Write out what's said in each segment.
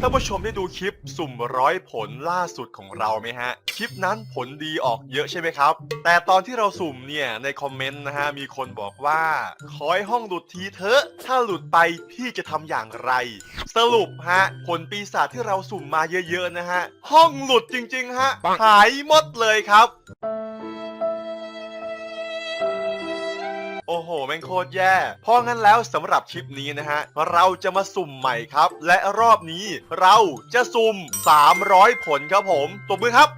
ท่านผู้ชมได้ดูคลิปสุ่มร้อยผลล่าสุดของเราไหมฮะ คลิปนั้นผลดีออกเยอะใช่ไหมครับ แต่ตอนที่เราสุ่มเนี่ยในคอมเมนต์นะฮะมีคนบอกว่า ขอให้ห้องหลุดทีเถอะ ถ้าหลุดไปพี่จะทำอย่างไร สรุปฮะ ผลปีศาจที่เราสุ่มมาเยอะๆนะฮะ ห้องหลุดจริงๆฮะหายหมดเลยครับ อ้โหแม่งโคตรแย่เพราะงั้นแล้วสำหรับคลิปนี้นะฮะเราจะมาสุ่มใหม่ครับ และรอบนี้เราจะสุ่ม 300 ผลครับผมตบมือครับ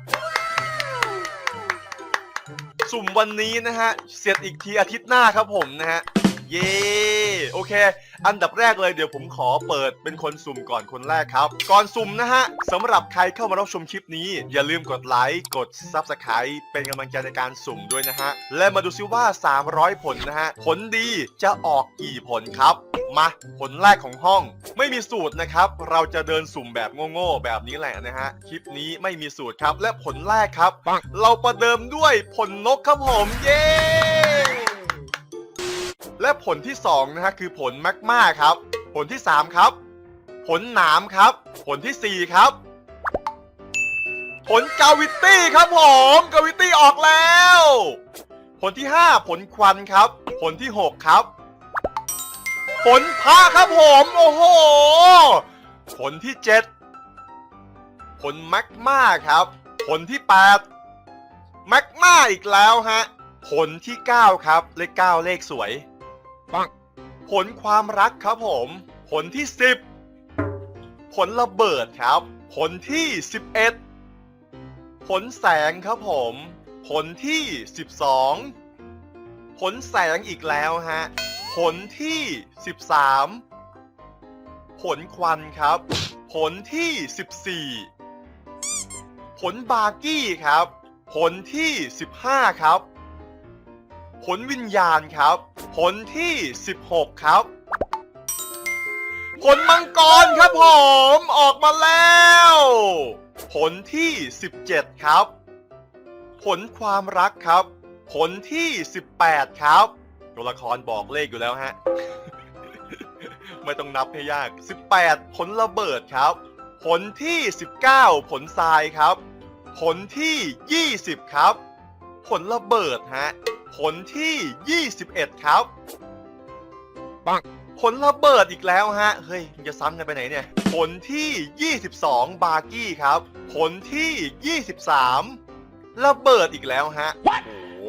สุ่มวันนี้นะฮะ เสร็จอีกทีอาทิตย์หน้าครับผมนะฮะ เย้โอเค อันดับแรกเลยเดี๋ยวผมขอเปิดเป็นคนสุ่มก่อนคนแรกครับ ก่อนสุ่มนะฮะสำหรับใครเข้ามารับชมคลิปนี้ อย่าลืมกดไลค์กด Subscribe เป็นกำลังใจในการสุ่มด้วยนะฮะ และมาดูซิว่า 300 ผลนะฮะ ผลดีจะออกกี่ผลครับ มาผลแรกของห้อง ไม่มีสูตรนะครับ เราจะเดินสุ่มแบบโง่ๆแบบนี้แหละนะฮะ คลิปนี้ไม่มีสูตรครับและผลแรกครับ เราประเดิมด้วยผลนกครับผมเย้ และผลที่2นะฮะคือผลแมกมาครับ ผลที่ 3 ครับ ผลหนามครับ ผลทีสี่ 4 ครับ ผลกาวิตี้ครับผมกาวิตี้ออกแล้ว ผลที่ 5 ผลควันครับ ผลที่ 6 ครับ ผลพระครับผมโอ้โห ผลที่ 7 ผลแมกมาครับ ผลที่ 8แมกมาอีกแล้วฮะผลที่ 9 ครับ เลข 9 เลขสวย ผลความรักครับผม ผลที่ 10 ผลระเบิดครับ ผลที่ 11 ผลแสงครับผม ผลที่ 12 ผลแสงอีกแล้วฮะ ผลที่ 13 ผลควันครับ ผลที่ 14 ผลบาร์กี้ครับ ผลที่ 15 ครับ ผลวิญญาณครับ ผลที่ 16 ครับ ผลมังกรครับผมออกมาแล้ว ผลที่ 17 ครับ ผลความรักครับ ผลที่ 18 ครับตัวละครบอกเลขอยู่แล้วฮะ ไม่ต้องนับให้ยาก 18 ผลระเบิดครับ ผลที่ 19 ผลทรายครับ ผลที่ 20 ครับ ผลระเบิดฮะ ผลที่ 21 ครับปังผลระเบิดอีกแล้วฮะ เฮ้ยมันจะซ้ำกันไปไหนเนี่ย ผลที่ 22 บาร์กี้ครับ ผลที่ 23 ระเบิดอีกแล้วฮะ โอ้โห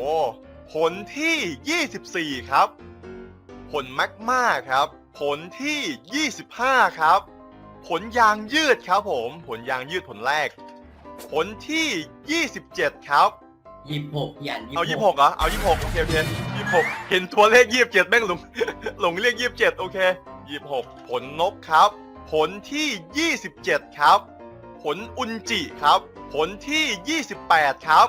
ผลที่ 24 ครับ ผลแมกมาครับ ผลที่ 25 ครับ ผลยางยืดครับผม ผลยางยืดผลแรก ผลที่ 27 ครับ ยี่สิบหกยันเอายี่หกเหรอ เอายี่สิบหกโอเคโอเคยี่สิบหกเห็นตัวเลขยี่สิบเจ็ดแม่งหลงหลงเรียกยี่สิบเจ็ดโอเคยี่สิบหกผลนกครับ ผลที่ยี่สิบเจ็ดครับ ผลอุนจิครับ ผลที่ยี่สิบแปดครับ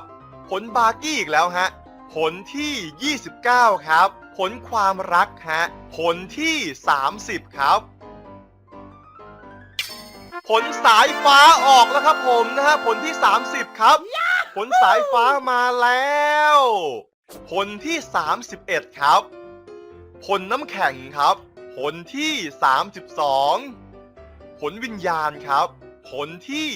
ผลบาร์กี้อีกแล้วฮะ ผลที่ยี่สิบเก้าครับ ผลความรักฮะ ผลที่สามสิบครับ ผลสายฟ้าออกแล้วครับผมนะฮะผลที่ 30 ครับ ผลสายฟ้ามาแล้ว ผลที่ 31 ครับ ผลน้ำแข็งครับ ผลที่ 32 ผลวิญญาณครับ ผลที่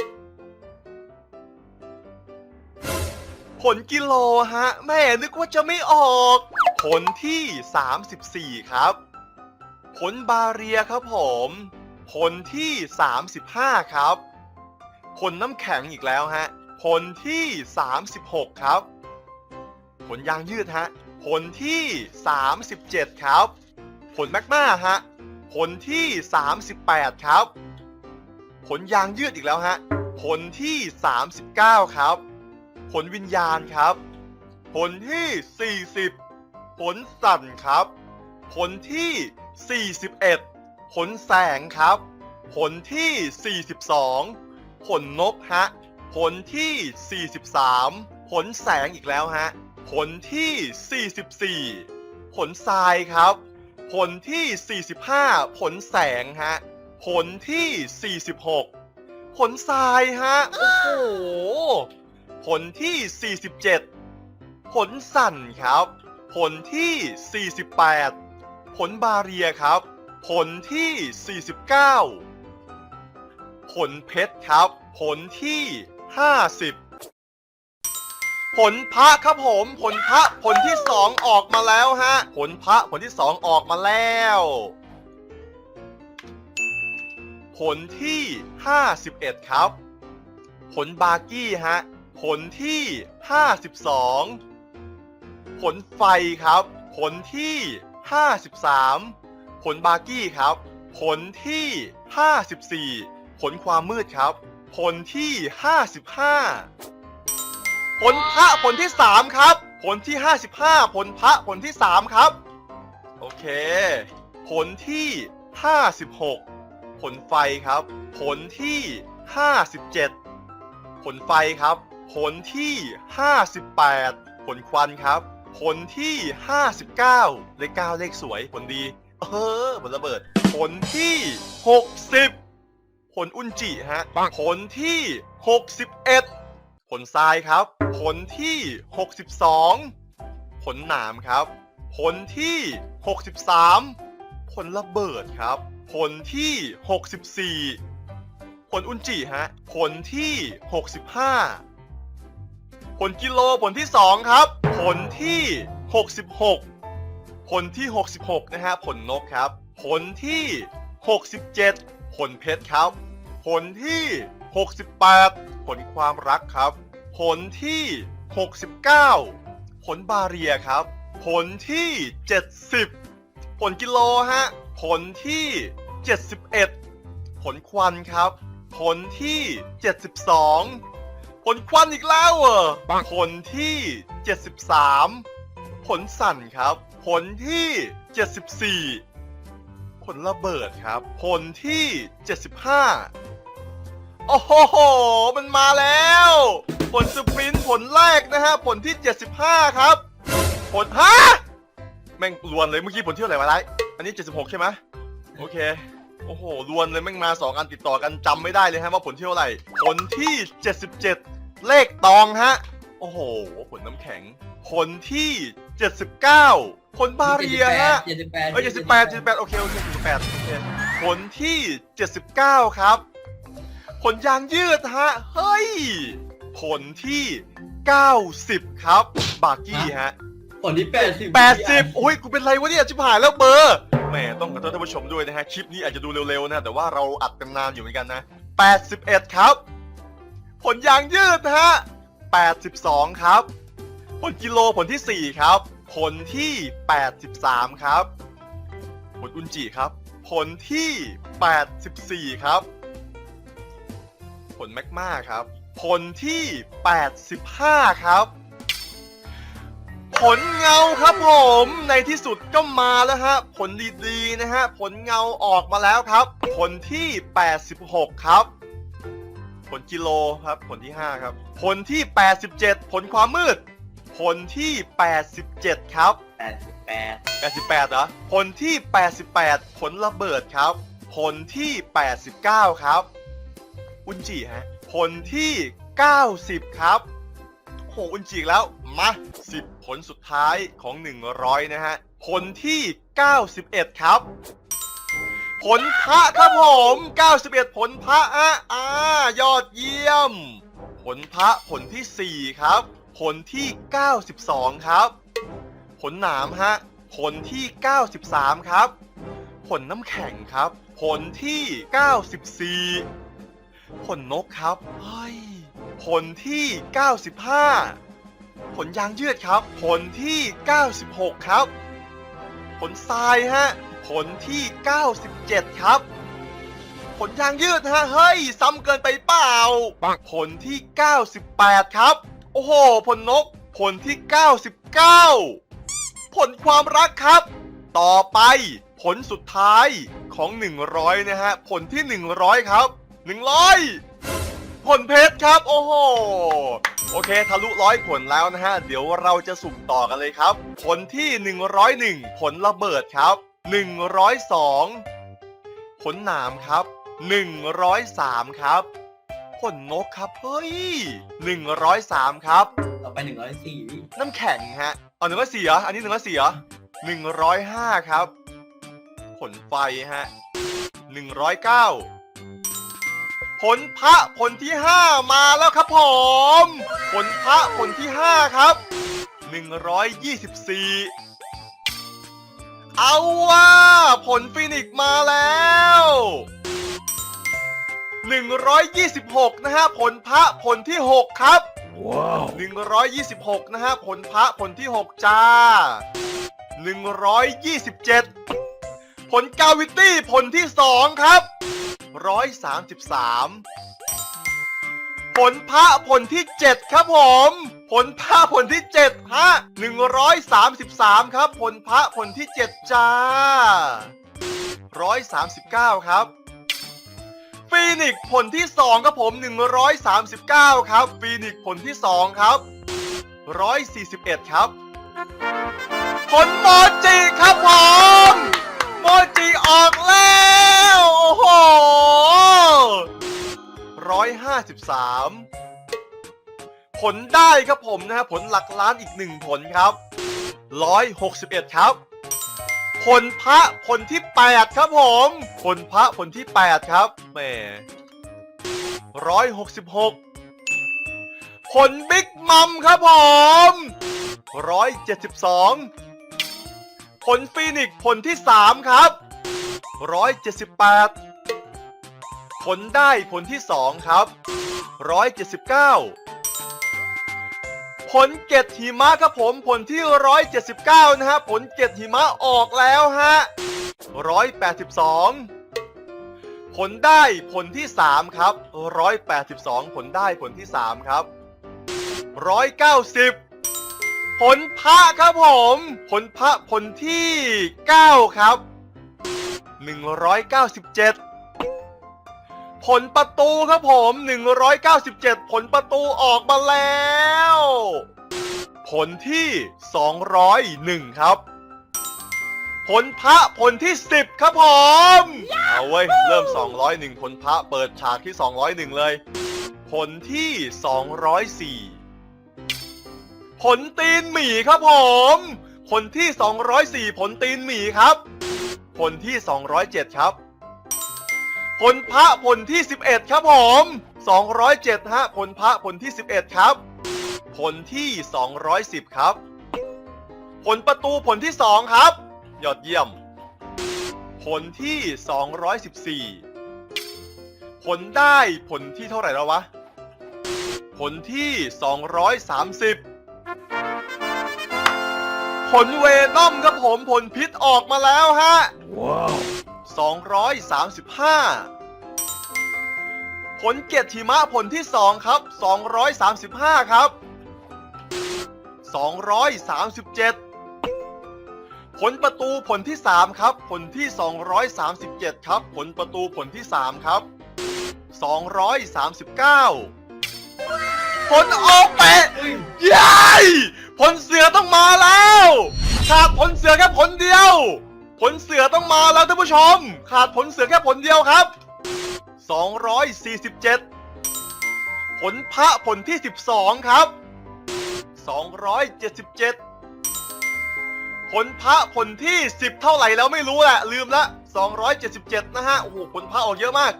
33ผลกิโลฮะแม่นึกว่าจะไม่ออก ผลที่ 34 ครับ ผลบาเรียครับผม ผลที่ 35 ครับ ผลน้ำแข็งอีกแล้วฮะ ผลที่ 36 ครับ ผลยางยืดฮะ ผลที่ 37 ครับ ผลแมกมาฮะ ผลที่ 38 ครับ ผลยางยืดอีกแล้วฮะ ผลที่ 39 ครับ ผลวิญญาณครับ ผลที่ 40 ผลสั่นครับ ผลที่ 41 ผลแสงครับ ผลที่ 42 ผลนกฮะ ผลที่ 43 ผลแสงอีกแล้วฮะ ผลที่ 44 ผลทรายครับ ผลที่ 45 ผลแสงฮะ ผลที่ 46 ผลทรายฮะ โอ้โห ผลที่ 47 ผลสั่นครับ ผลที่ 48 ผลบาเรียครับ ผลที่ 49 ผลเพชรครับ ผลที่ 50 ผลพระครับผม ผลพระผลที่ 2 ออกมาแล้วฮะ ผลพระผลที่ 2 ออกมาแล้ว ผลที่ 51 ครับ ผลบากี้ฮะ ผลที่ 52 ผลไฟครับ ผลที่ 53 ผลบาร์กี้ครับ ผลที่ 54 ผลความมืดครับ ผลที่ 55 ผลพระผลที่ 3 ครับ ผลที่ 55 ผลพระผลที่ 3 ครับ โอเค ผลที่ 56 ผลไฟครับ ผลที่ 57 ผลไฟครับ ผลที่ 58 ผลควันครับ ผลที่ 59 เลข9เลขสวย ผลดี เออผลระเบิด ผลที่ 60 ผลอุนจิฮะปังผลที่ 61 ผลทรายครับ ผลที่ 62 ผลหนามครับ ผลที่ 63 ผลระเบิดครับ ผลที่ 64 ผลอุนจิฮะ ผลที่ 65 ผลกิโลผลที่ 2 ครับ ผลที่ 66 ผลที่ 66 นะฮะผลนกครับ ผลที่ 67 ผลเพชรครับ ผลที่ 68 ผลความรักครับ ผลที่ 69 ผลบาเรียครับ ผลที่ 70 ผลกิโลฮะ ผลที่ 71 ผลควันครับ ผลที่ 72 ผลควันอีกแล้วเหรอปังผลที่ 73 ผลสั่นครับ ผลที่ 74 ผลระเบิดครับ ผลที่ 75 โอ้โห มันมาแล้ว ผลสปรินต์ผลแรกนะฮะ ผลที่ 75 ครับ ผลฮะแม่งรวนเลยเมื่อกี้ผลที่เท่าไหร่วะไรอันนี้ 76 ใช่ไหมโอเค โอ้โหรวนเลยแม่งมา2อันติดต่อกันจำไม่ได้เลยฮะว่าผลที่เท่าไหร่ ผลที่ 77 เลขตองฮะ โอ้โห ผลน้ำแข็ง ผลที่ 79 ผลบาเรียฮะเจ็ดสิบแปดเอ้ยเจ็ดสิบแปดเจ็ดสิบแปดโอเคโอเคเจ็ดสิบแปดโอเคผลที่เจ็ดสิบเก้าครับ ผลยางยืดฮะเฮ้ย ผลที่เก้าสิบครับบาร์กี้ฮะ ผลที่แปดสิบแปดสิบโอ้ยกูเป็นไรวะเนี่ยชิบหายแล้วเบอร์แหมต้องขอโทษท่านผู้ชมด้วยนะฮะ คลิปนี้อาจจะดูเร็วๆนะแต่ว่าเราอัดกันนานอยู่เหมือนกันนะแปดสิบเอ็ดครับ ผลยางยืดฮะแปดสิบสองครับ ผลกิโลผลที่สี่ครับ ผลที่แปดสิบสามครับ ผลอุนจิครับ ผลที่ 84 ครับ ผลแมกมาครับ ผลที่ 85 ครับ ผลเงาครับผม ในที่สุดก็มาแล้วฮะ ผลดีๆนะฮะ ผลเงาออกมาแล้วครับ ผลที่ 86 ครับ ผลกิโลครับ ผลที่ 5 ครับ ผลที่ 87 ผลความมืด ผลที่ 87 ครับ แปดสิบแปด88เหรอผลที่ 88 ผลระเบิดครับ ผลที่ 89 ครับ อุนจิฮะ ผลที่ 90 ครับโหอุนจิอีกแล้ว มา 10 ผลสุดท้ายของ 100 นะฮะ ผลที่ 91 ครับ ผลพระครับผม 91 ผลพระอะอ่ายอดเยี่ยม ผลพระผลที่ 4 ครับ ผลที่ 92 ครับ ผลหนามฮะ ผลที่ 93 ครับ ผลน้ำแข็งครับ ผลที่ 94 ผลนกครับ เฮ้ย ผลที่ 95 ผลยางยืดครับ ผลที่ 96 ครับ ผลทรายฮะ ผลที่ 97 ครับผลยางยืดฮะเฮ้ย ซ้ำเกินไปเปล่าปังผลที่ 98 ครับ โอ้โห ผลนก ผลที่ 99 ผลความรักครับ ต่อไป ผลสุดท้ายของ 100 นะฮะ ผลที่ 100 ครับ 100 ผลเพชรครับ โอ้โห โอเค ทะลุร้อยผลแล้วนะฮะ เดี๋ยวเราจะสุ่มต่อกันเลยครับ ผลที่ 101 ผลระเบิดครับ 102 ผลหนามครับ 103 ครับ ผลนกครับเฮ้ย103 ครับ ต่อไปหนึ่งร้อยสี่น้ำแข็งฮะเอาหนึ่งร้อยสี่เหรออันนี้หนึ่งร้อยสี่เหรอหนึ่งร้อยห้าครับผผลไฟฮะ109ผลพระผลที่5มาแล้วครับผม ผลพระผลที่5ครับ124เอาว่าผลฟินิกซ์มาแล้ว 126 นะฮะผลพระผลที่ 6 ครับ Wow. 126 นะฮะผลพระผลที่ 6 จ้า 127 ผลกาวิตี้ผลที่ 2 ครับ 133 ผลพระผลที่ 7 ครับผม ผลพระผลที่7ฮะ133 ครับ ผลพระผลที่ 7 จ้า 139 ครับ ฟีนิกซ์ผลที่ 2 ครับผม 139 ครับฟีนิกซ์ผลที่ 2 ครับ 141 ครับ ผลโมจิครับผมโมจิออกแล้ว โอ้โห 153 ผลได้ครับผมนะฮะผลหลักล้านอีกหนึ่งผลครับ 161 ครับ ผลพระผลที่แปดครับผมผลพระผลที่แปดครับแหมร้อยหกสิบหกผลบิ๊กมัมครับผมร้อยเจ็ดสิบสองผลฟีนิกผลที่สามครับร้อยเจ็ดสิบแปดผลได้ผลที่สองครับร้อยเจ็ดสิบเก้า ผลเกตหิมะครับผมผลที่ 179 นะฮะ ผลเกตหิมะออกแล้วฮะ 182 ผลได้ผลที่ 3 ครับ 182 ผลได้ผลที่ 3 ครับ 190 ผลพระครับผม ผลพระผลที่ 9 ครับ 197 ผลประตูครับผม 197 ผลประตูออกมาแล้ว ผลที่ 201 ครับ ผลพระผลที่ 10 ครับผม เอาเว้ย เริ่ม 201 ผลพระเปิดฉากที่ 201 เลย ผลที่ 204 ผลตีนหมีครับผม ผลที่ 204 ผลตีนหมีครับ ผลที่ 207 ครับ ผลพระผลที่ 11 ครับผม 207ฮะผลพระผลที่ 11 ครับ ผลที่ 210 ครับ ผลประตูผลที่ 2 ครับ ยอดเยี่ยม ผลที่ 214 ผลได้ผลที่เท่าไหร่แล้ววะ ผลที่ 230 ผลเวนอมครับผมผลพิษออกมาแล้วฮะ Wow. 235 ผลเกียรติมะผลที่ 2 ครับ 235 ครับ 237 ผลประตูผลที่ 3 ครับ ผลที่ 237 ครับ ผลประตูผลที่ 3 ครับ 239 ผลโอเป้ยยายผลเสือต้องมาแล้วขาดผลเสือแค่ผลเดียว ผลเสือต้องมาแล้วท่านผู้ชม ขาดผลเสือแค่ผลเดียวครับ 247 ผลพระผลที่ 12 ครับ 277 ผลพระผลที่ 10 เท่าไหร่แล้วไม่รู้แหละ ลืมละ 277 นะฮะ โอ้โห ผลพระออกเยอะมาก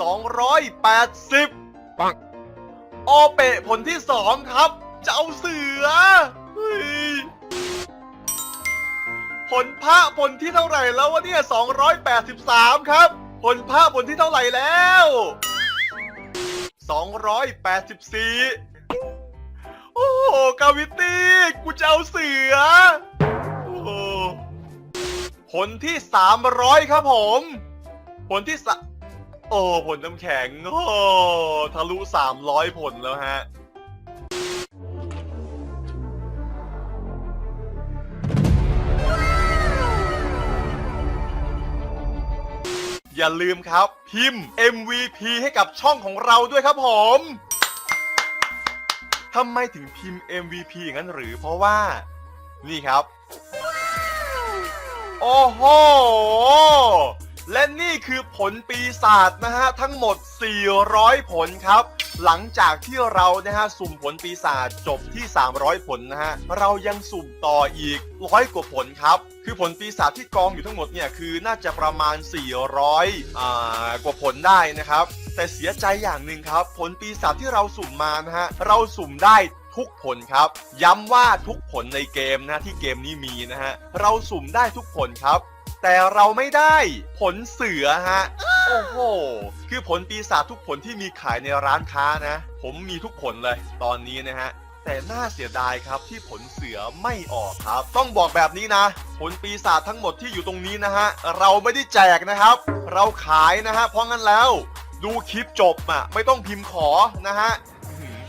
280 Bonk. โอเปะผลที่ 2 ครับ เจ้าเสือเฮ้ย ผลพระผลที่เท่าไหร่แล้ววะเนี่ย283 ครับ ผลพระผลที่เท่าไหร่แล้ว 284 โอ้โหกาวิตี้กูจะเอาเสือ โอ้โหผลที่ 300 ครับผม ผลที่สโอ้ผลน้ำแข็ง โอ้ทะลุ 300 ผลแล้วฮะ อย่าลืมครับ พิมพ์ MVP ให้กับช่องของเราด้วยครับผมทำไมถึงพิมพ์ MVP อย่างนั้นหรือเพราะว่า นี่ครับ โอ้โห และนี่คือผลปีศาจนะฮะทั้งหมด 400 ผลครับ หลังจากที่เรานะฮะสุ่มผลปีศาจจบที่ 300 ผลนะฮะเรายังสุ่มต่ออีกร้อยกว่าผลครับ คือผลปีศาจที่กองอยู่ทั้งหมดเนี่ยคือน่าจะประมาณ 400อ่ากว่าผลได้นะครับ แต่เสียใจอย่างหนึ่งครับ ผลปีศาจที่เราสุ่มมานะฮะเราสุ่มได้ทุกผลครับ ย้ำว่าทุกผลในเกมนะที่เกมนี้มีนะฮะเราสุ่มได้ทุกผลครับ แต่เราไม่ได้ผลเสือฮะ โอ้โห คือผลปีศาจทุกผลที่มีขายในร้านค้านะ ผมมีทุกผลเลยตอนนี้นะฮะ แต่น่าเสียดายครับที่ผลเสือไม่ออกครับ ต้องบอกแบบนี้นะ ผลปีศาจทั้งหมดที่อยู่ตรงนี้นะฮะ เราไม่ได้แจกนะครับ เราขายนะฮะ เพราะงั้นแล้ว ดูคลิปจบอะไม่ต้องพิมพ์ขอนะฮะ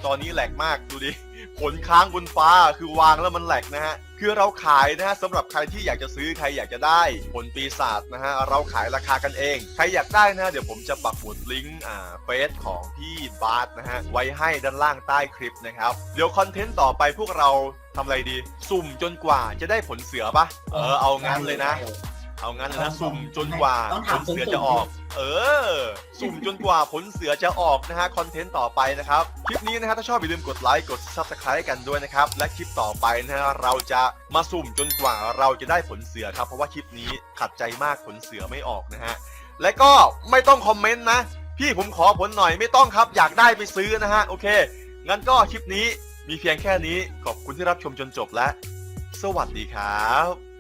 ตอนนี้แหลกมากดูดิ ผลค้างบนฟ้าคือวางแล้วมันแหลกนะฮะ คือเราขายนะฮะสำหรับใครที่อยากจะซื้อใครอยากจะได้ผลปีศาจนะฮะเราขายราคากันเอง ใครอยากได้นะฮะเดี๋ยวผมจะปักหมุดลิงก์อ่าเฟซของพี่บาสนะฮะไว้ให้ด้านล่างใต้คลิปนะครับเดี๋ยวคอนเทนต์ต่อไปพวกเราทำอะไรดี สุ่มจนกว่าจะได้ผลเสือปะเออเอางั้นเลยนะ เอางั้นเลยนะสุ่มจนกว่าต้องผถามลเสือสุ่มๆจะออก เออ สุ่มจนกว่าผลเสือจะออกนะฮะคอนเทนต์ต่อไปนะครับ คลิปนี้นะฮะถ้าชอบอย่าลืมกดไลค์กด Subscribe กันด้วยนะครับ และคลิปต่อไปนะฮะเราจะมาสุ่มจนกว่าเราจะได้ผลเสือครับ เพราะว่าคลิปนี้ขัดใจมากผลเสือไม่ออกนะฮะและก็ไม่ต้องคอมเมนต์นะ พี่ผมขอผลหน่อยไม่ต้องครับ อยากได้ไปซื้อนะฮะโอเคงั้นก็คลิปนี้มีเพียงแค่นี้ขอบคุณที่รับชมจนจบและ สวัสดีครับ